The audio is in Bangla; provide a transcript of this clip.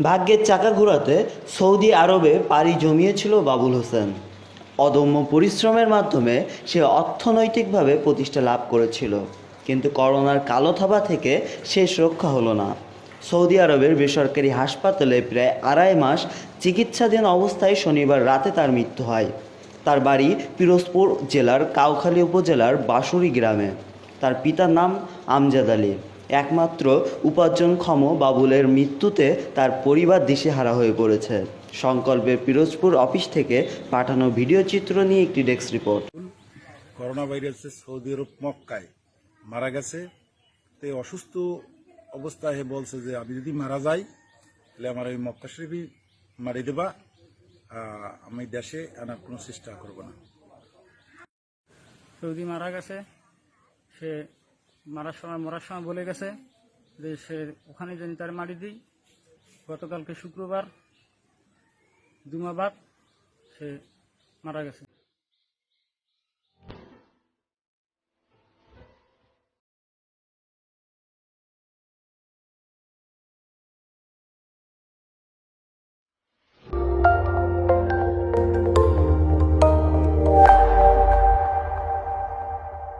ভাগ্যের চাকা ঘোরাতে সৌদি আরবে পাড়ি জমিয়েছিল বাবুল হোসেন। অদম্য পরিশ্রমের মাধ্যমে সে অর্থনৈতিকভাবে প্রতিষ্ঠা লাভ করেছিল। কিন্তু করোনার কালো থাবা থেকে শেষ রক্ষা হলো না। সৌদি আরবের বেসরকারি হাসপাতালে প্রায় আড়াই মাস চিকিৎসাধীন অবস্থায় শনিবার রাতে তার মৃত্যু হয়। তার বাড়ি পিরোজপুর জেলার কাউখালী উপজেলার বাঁশুরি গ্রামে। তার পিতার নাম আমজাদ আলী। একমাত্র উপার্জনক্ষম বাবুলের মৃত্যুতে তার পরিবার দিশেহারা হয়ে পড়েছে। সংকল্পের পিরোজপুর অফিস থেকে পাঠানো ভিডিও চিত্র নিয়ে একটি ডেস্ক রিপোর্ট। করোনা ভাইরাসে সৌদি আরব মক্কায় মারা গেছে। তো অসুস্থ অবস্থায় বলছে যে আমি যদি মারা যাই তাহলে আমার ওই মক্কা শরীফই মারি দেবা। আমি দেশে আনার কোনো চেষ্টা করব না। সৌদি মারা গেছে। সে মারার সময় মরার সময় বলে গেছে যে সে ওখানে যেন তার মারি দিই। গতকালকে শুক্রবার দুমা বাদ সে মারা গেছে।